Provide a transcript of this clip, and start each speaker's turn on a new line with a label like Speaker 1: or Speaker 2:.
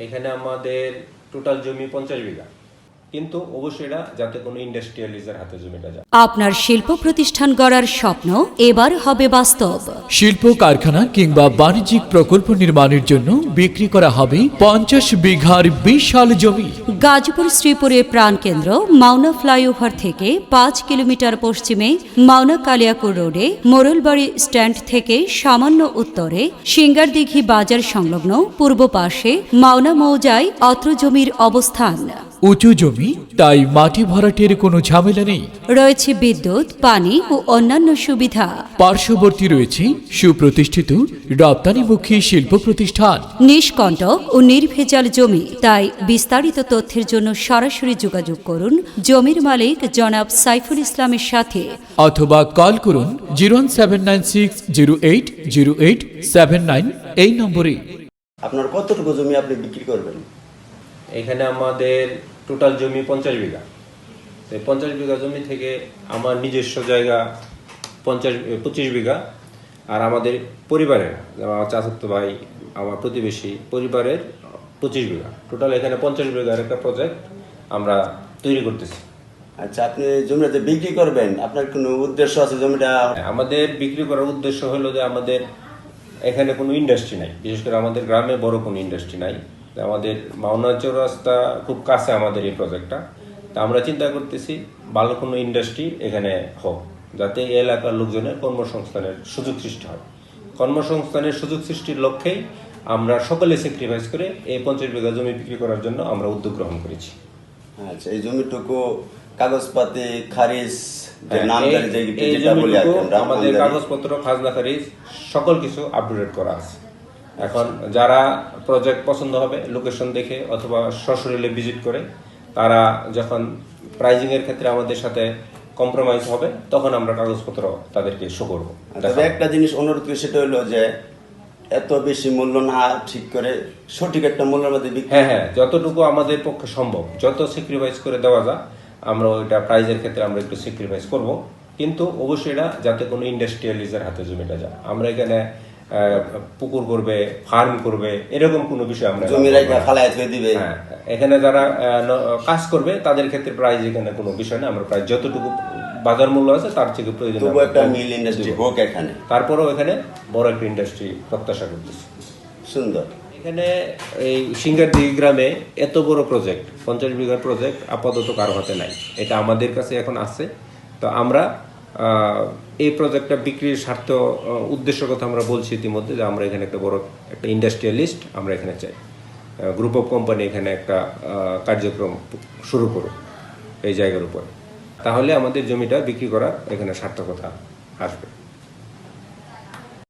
Speaker 1: এখানে আমাদের টোটাল জমি পঞ্চাশ বিঘা। কিন্তু অবশ্যই এটা যাতে কোনো ইন্ডাস্ট্রিয়ালিজের হাতে জমিটা যায়।
Speaker 2: আপনার শিল্প প্রতিষ্ঠান গড়ার স্বপ্ন এবার হবে বাস্তব।
Speaker 3: শিল্প কারখানা কিংবা বাণিজ্যিক প্রকল্প নির্মাণের জন্য বিক্রি করা হবে পঞ্চাশ বিঘার বিশাল জমি।
Speaker 2: গাজীপুর শ্রীপুরের প্রাণকেন্দ্র মাওনা ফ্লাইওভার থেকে পাঁচ কিলোমিটার পশ্চিমে মাওনা কালিয়াকুর রোডে মোরলবাড়ি স্ট্যান্ড থেকে সামান্য উত্তরে সিঙ্গারদিঘি বাজার সংলগ্ন পূর্ব পাশে মাওনা মৌজায় অত্র জমির অবস্থান।
Speaker 3: উঁচু জমি তাই মাটি ভরাটের কোনো ঝামেলা নেই।
Speaker 2: রয়েছে বিদ্যুৎ পানি ও অন্যান্য সুবিধা।
Speaker 3: পার্শ্ববর্তী রয়েছে সুপ্রতিষ্ঠিত রপ্তানিমুখী শিল্প প্রতিষ্ঠান।
Speaker 2: নিষ্কণ্টক ও নির্ভেজাল জমি তাই বিস্তারিত তথ্যের জন্য সরাসরি যোগাযোগ করুন জমির মালিক জনাব সাইফুল ইসলামের সাথে।
Speaker 3: অথবা কল করুন zero seven nine six zero eight zero eight seven nine এই নম্বরে।
Speaker 4: আপনার কতটুকু জমি আপনি বিক্রি করবেন?
Speaker 1: এখানে আমাদের টোটাল জমি পঞ্চাশ বিঘা। তো পঞ্চাশ বিঘা জমি থেকে আমার নিজস্ব জায়গা পঞ্চাশ পঁচিশ বিঘা। আর আমাদের পরিবারের আমার চাচাতো ভাই আমার প্রতিবেশী পরিবারের পঁচিশ বিঘা। টোটাল এখানে পঞ্চাশ বিঘার একটা প্রজেক্ট আমরা তৈরি করতেছি।
Speaker 4: আচ্ছা আপনি জমিটা যে বিক্রি করবেন আপনার কোনো উদ্দেশ্য আছে জমিটা?
Speaker 1: আমাদের বিক্রি করার উদ্দেশ্য হলো যে আমাদের এখানে কোনো ইন্ডাস্ট্রি নাই। বিশেষ করে আমাদের গ্রামে বড় কোনো ইন্ডাস্ট্রি নাই। আমাদের মাওনা চৌরাস্তা খুব কাছে আমাদের এই প্রজেক্টটা তা আমরা চিন্তা করতেছি ভালো কোনো ইন্ডাস্ট্রি এখানে হোক যাতে এই এলাকার লোকজনের কর্মসংস্থানের সুযোগ সৃষ্টি হয়। কর্মসংস্থানের সুযোগ সৃষ্টির লক্ষ্যেই আমরা সকলে স্যাক্রিফাইস করে এই পঞ্চাশ বিঘা জমি বিক্রি করার জন্য আমরা উদ্যোগ গ্রহণ করেছি।
Speaker 4: আচ্ছা এই জমিটুকু কাগজপাতি খারিজ
Speaker 1: হ্যাঁ, আমাদের। কাগজপত্র খাজনা খারিজ সকল কিছু আপডেট করা আছে। এখন যারা প্রজেক্ট পছন্দ হবে লোকেশন দেখে অথবা সশরীরে ভিজিট করে তারা যখন প্রাইজিংয়ের ক্ষেত্রে আমাদের সাথে কম্প্রোমাইজ হবে তখন আমরা কাগজপত্র তাদেরকে শো করব।
Speaker 4: তবে একটা জিনিস অনুরোধ করি সেটা হলো যে এত বেশি মূল্য না ঠিক করে সঠিক একটা মূল্যের মধ্যে বিক্রি
Speaker 1: হ্যাঁ হ্যাঁ যতটুকু আমাদের পক্ষে সম্ভব যত স্যাক্রিফাইস করে দেওয়া যায় আমরা ওইটা প্রাইজের ক্ষেত্রে আমরা একটু স্যাক্রিফাইস করব। কিন্তু অবশ্যই এটা যাতে কোনো ইন্ডাস্ট্রিয়ালিজের হাতে জমিটা যায়। আমরা এখানে পুকুর করবে ফার্ম করবে এরকম কোনো বিষয় আমরা
Speaker 4: জমি ফালায় থয়ে দিবে।
Speaker 1: হ্যাঁ এখানে যারা কাজ করবে তাদের ক্ষেত্রে প্রাইজ এখানে কোনো বিষয় না আমরা প্রায় যতটুকু বাজার মূল্য আছে তার থেকে প্রয়োজন
Speaker 4: একটা মিল ইন্ডাস্ট্রি হোক এখানে।
Speaker 1: তারপরেও এখানে বড় একটা ইন্ডাস্ট্রি প্রত্যাশা করতেছি।
Speaker 4: সুন্দর।
Speaker 1: এখানে এই সিঙ্গারদি গ্রামে এত বড় প্রজেক্ট পঞ্চাশ বিঘার প্রজেক্ট আপাতত কারও হাতে নাই। এটা আমাদের কাছে এখন আছে। তো আমরা এই প্রজেক্টটা বিক্রির স্বার্থ উদ্দেশ্যের উদ্দেশ্য কথা আমরা বলছি ইতিমধ্যে যে আমরা এখানে একটা বড় একটা ইন্ডাস্ট্রিয়ালিস্ট আমরা এখানে চাই। গ্রুপ অফ কোম্পানি এখানে একটা কার্যক্রম শুরু করুক এই জায়গার উপর। তাহলে আমাদের জমিটা বিক্রি করার এখানে সার্থকতা আসবে।